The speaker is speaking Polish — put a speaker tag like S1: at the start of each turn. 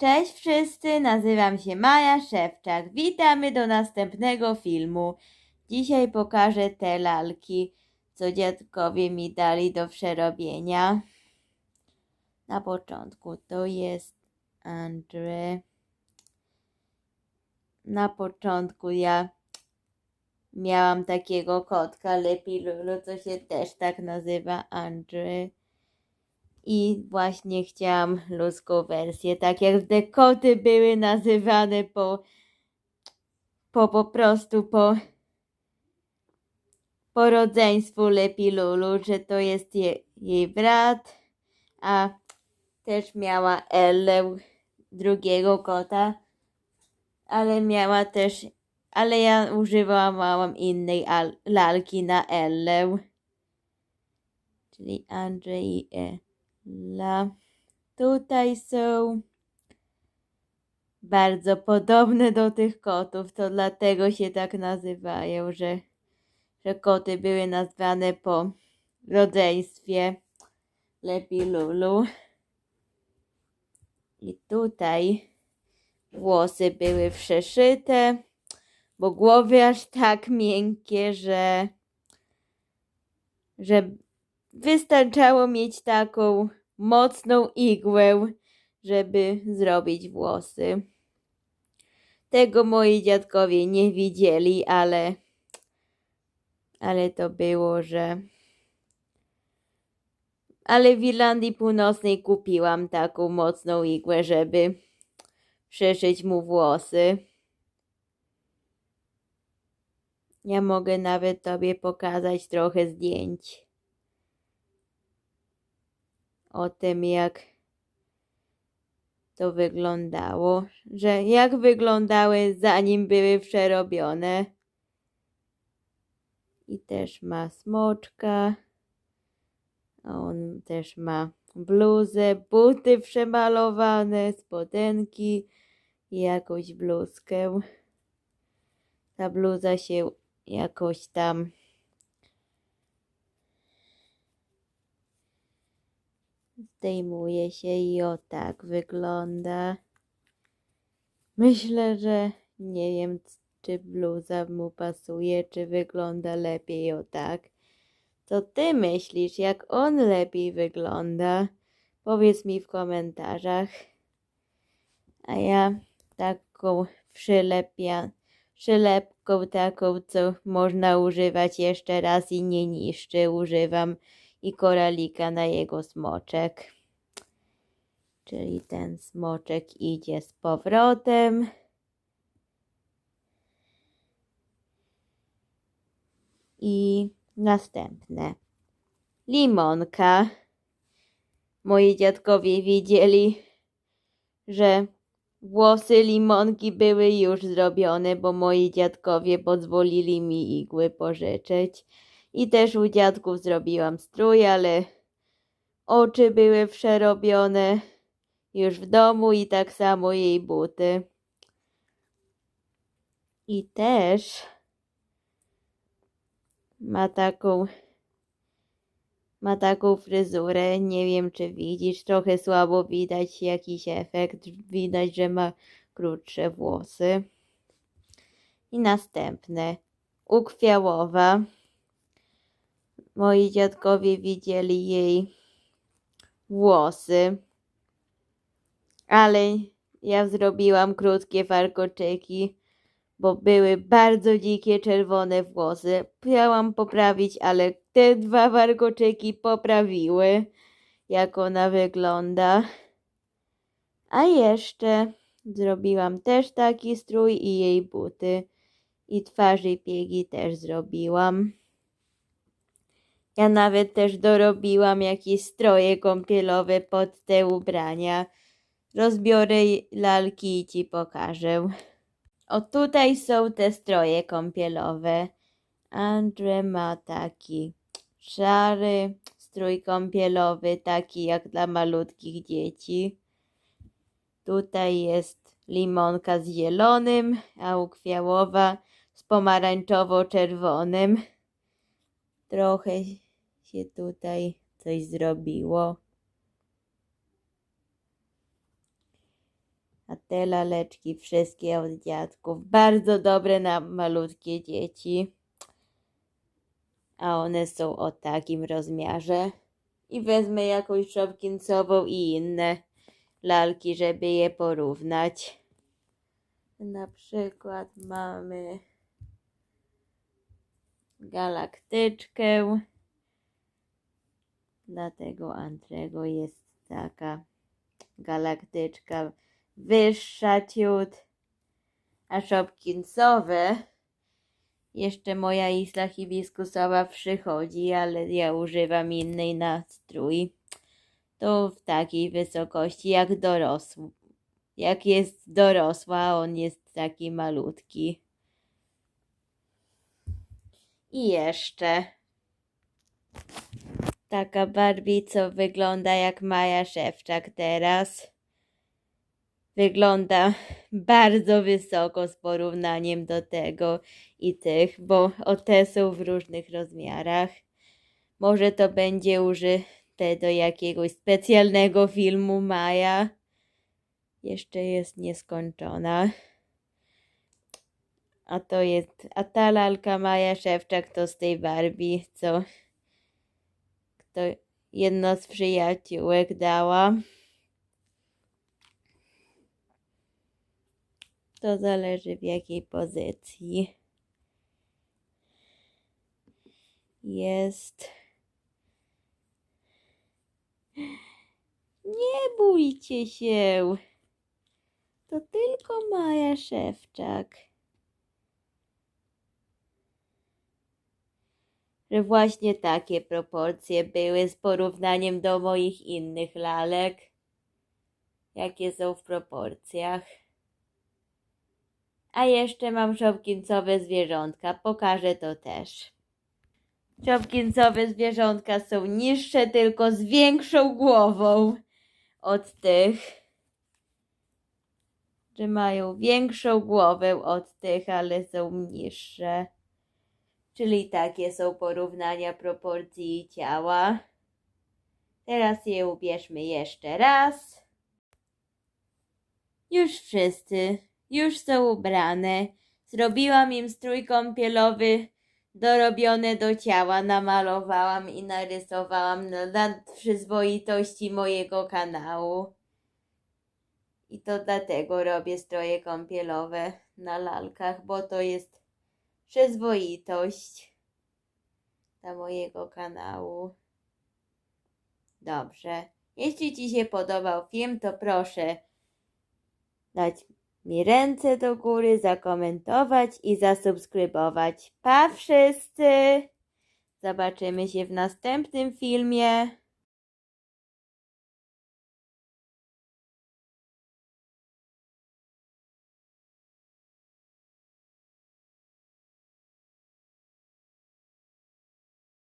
S1: Cześć wszyscy, nazywam się Maja Szewczak. Witamy do następnego filmu. Dzisiaj pokażę te lalki, co dziadkowie mi dali do przerobienia. Na początku to jest Andre. Na początku ja miałam takiego kotka Lepi Lulu, co się też tak nazywa Andre. I właśnie chciałam ludzką wersję, tak jak te koty były nazywane po, po po prostu po, po rodzeństwu Lepi Lulu, że to jest je, jej brat, a też miała Ellę, drugiego kota, ale miała też, ale ja używałam innej al, lalki na Ellę, czyli Andrzej i Ella. Tutaj są bardzo podobne do tych kotów, to dlatego się tak nazywają, że, że koty były nazwane po rodzeństwie Lepi Lulu. I tutaj włosy były przeszyte, bo głowy aż tak miękkie, że, że wystarczało mieć taką mocną igłę, żeby zrobić włosy. Tego moi dziadkowie nie widzieli, ale, ale to było, że. Ale w Irlandii Północnej kupiłam taką mocną igłę, żeby przyszyć mu włosy. Ja mogę nawet tobie pokazać trochę zdjęć o tym, jak to wyglądało, że jak wyglądały zanim były przerobione. I też ma smoczka. On też ma bluzę, buty przemalowane, spodenki i jakąś bluzkę. Ta bluza się jakoś tam zdejmuje się i o tak wygląda. Myślę, że nie wiem, czy bluza mu pasuje, czy wygląda lepiej o tak. Co ty myślisz, jak on lepiej wygląda? Powiedz mi w komentarzach. A ja taką przylepia, przylepką taką, co można używać jeszcze raz i nie niszczy, używam i koralika na jego smoczek. Czyli ten smoczek idzie z powrotem. I następne. Limonka. Moi dziadkowie wiedzieli, że włosy limonki były już zrobione, bo moi dziadkowie pozwolili mi igły pożyczyć. I też u dziadków zrobiłam strój, ale oczy były przerobione już w domu i tak samo jej buty. I też ma taką ma taką fryzurę, nie wiem czy widzisz, trochę słabo widać jakiś efekt, widać, że ma krótsze włosy. I następne, ukwiałowa. Moi dziadkowie widzieli jej włosy, ale ja zrobiłam krótkie warkoczyki, bo były bardzo dzikie czerwone włosy. Chciałam poprawić, ale te dwa warkoczyki poprawiły, jak ona wygląda. A jeszcze zrobiłam też taki strój i jej buty. I twarzy piegi też zrobiłam. Ja nawet też dorobiłam jakieś stroje kąpielowe pod te ubrania. Rozbiorę lalki i ci pokażę. O tutaj są te stroje kąpielowe. Andre ma taki szary strój kąpielowy, taki jak dla malutkich dzieci. Tutaj jest limonka z zielonym, a ukwiałowa z pomarańczowo-czerwonym. Trochę się tutaj coś zrobiło. te laleczki wszystkie od dziadków. Bardzo dobre na malutkie dzieci. A one są o takim rozmiarze. I wezmę jakąś Shopkinsową i inne lalki, żeby je porównać. Na przykład mamy galaktyczkę. Dla tego Antrego jest taka galaktyczka wyższa ciut. A Shopkinsowe jeszcze moja isla hibiskusowa przychodzi, ale ja używam innej na strój. To w takiej wysokości jak dorosły. Jak jest dorosła, on jest taki malutki. I jeszcze taka Barbie, co wygląda jak Maja Szewczak teraz. Wygląda bardzo wysoko z porównaniem do tego i tych, bo te są w różnych rozmiarach. Może to będzie użyte do jakiegoś specjalnego filmu Maja. Jeszcze jest nieskończona. A to jest, a ta lalka Maja Szewczak to z tej Barbie, co kto jedna z przyjaciółek dała. To zależy w jakiej pozycji jest. Nie bójcie się. To tylko Maja Szewczak. Że właśnie takie proporcje były z porównaniem do moich innych lalek. Jakie są w proporcjach. A jeszcze mam szopkincowe zwierzątka. Pokażę to też. Szopkincowe zwierzątka są niższe, tylko z większą głową od tych. Że mają większą głowę od tych, ale są niższe. Czyli takie są porównania proporcji ciała. Teraz je ubierzmy jeszcze raz. Już wszyscy, już są ubrane. Zrobiłam im strój kąpielowy dorobione do ciała, namalowałam i narysowałam na- dla przyzwoitości mojego kanału. I to dlatego robię stroje kąpielowe na lalkach, bo to jest przyzwoitość dla mojego kanału. Dobrze. Jeśli Ci się podobał film, to proszę dać mi ręce do góry, zakomentować i zasubskrybować. Pa wszyscy! Zobaczymy się w następnym filmie.